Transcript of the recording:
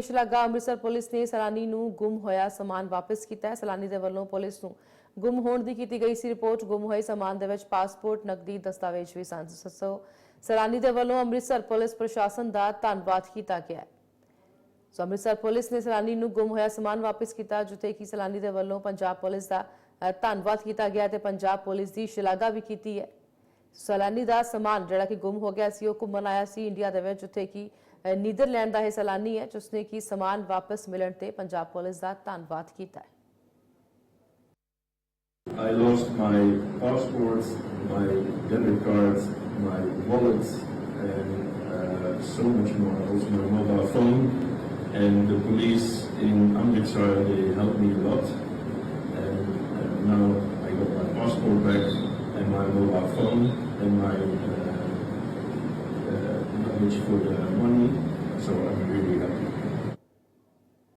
ਸ਼ਲਾਘਾ ਅੰਮ੍ਰਿਤਸਰ ਪੁਲਿਸ ਨੇ ਸੈਲਾਨੀ ਨੂੰ ਗੁੰਮ ਹੋਇਆ ਸਮਾਨ ਵਾਪਸ ਕੀਤਾ ਹੈ। ਸੈਲਾਨੀ ਦੇ ਵੱਲੋਂ ਪੁਲਿਸ ਨੂੰ ਗੁੰਮ ਹੋਣ ਦੀ ਕੀਤੀ ਗਈ ਸੀ ਰਿਪੋਰਟ। ਗੁੰਮ ਹੋਏ ਸਮਾਨ ਦੇ ਵਿੱਚ ਪਾਸਪੋਰਟ, ਨਕਦੀ ਦਸਤਾਵੇਜ਼ ਵੀ ਸਨ। ਸੋ ਸੈਲਾਨੀ ਦੇ ਵੱਲੋਂ ਅੰਮ੍ਰਿਤਸਰ ਪੁਲਿਸ ਪ੍ਰਸ਼ਾਸਨ ਦਾ ਧੰਨਵਾਦ ਕੀਤਾ ਗਿਆ ਸੋ ਅੰਮ੍ਰਿਤਸਰ ਪੁਲਿਸ ਨੇ ਸੈਲਾਨੀ ਨੂੰ ਗੁੰਮ ਹੋਇਆ ਸਮਾਨ ਵਾਪਸ ਕੀਤਾ, ਜਿੱਥੇ ਕਿ ਸੈਲਾਨੀ ਦੇ ਵੱਲੋਂ ਪੰਜਾਬ ਪੁਲਿਸ ਦਾ ਧੰਨਵਾਦ ਕੀਤਾ ਗਿਆ ਤੇ ਪੰਜਾਬ ਪੁਲਿਸ ਦੀ ਸ਼ਲਾਘਾ ਵੀ ਕੀਤੀ ਹੈ। ਸੈਲਾਨੀ ਦਾ ਸਮਾਨ ਜਿਹੜਾ ਕਿ ਗੁੰਮ ਹੋ ਗਿਆ ਸੀ, ਉਹ ਘੁੰਮਣ ਆਇਆ ਸੀ ਇੰਡੀਆ ਦੇ ਵਿੱਚ, ਜਿੱਥੇ ਕਿ ਨੀਦਰਲੈਂਡ ਦਾ ਇਹ ਸੈਲਾਨੀ ਹੈ ਜਿਸਨੇ ਕਿ ਸਮਾਨ ਵਾਪਸ ਮਿਲਣ ਤੇ ਪੰਜਾਬ ਪੁਲਿਸ ਦਾ ਧੰਨਵਾਦ ਕੀਤਾ ਹੈ I lost my passports, my debit cards, my wallets, and uh, so much more. Also my mobile phone. And the police in Amritsar, they helped me a lot. And uh, now I got my passport back and my mobile phone and my uh, uh, for the money. So I'm really happy.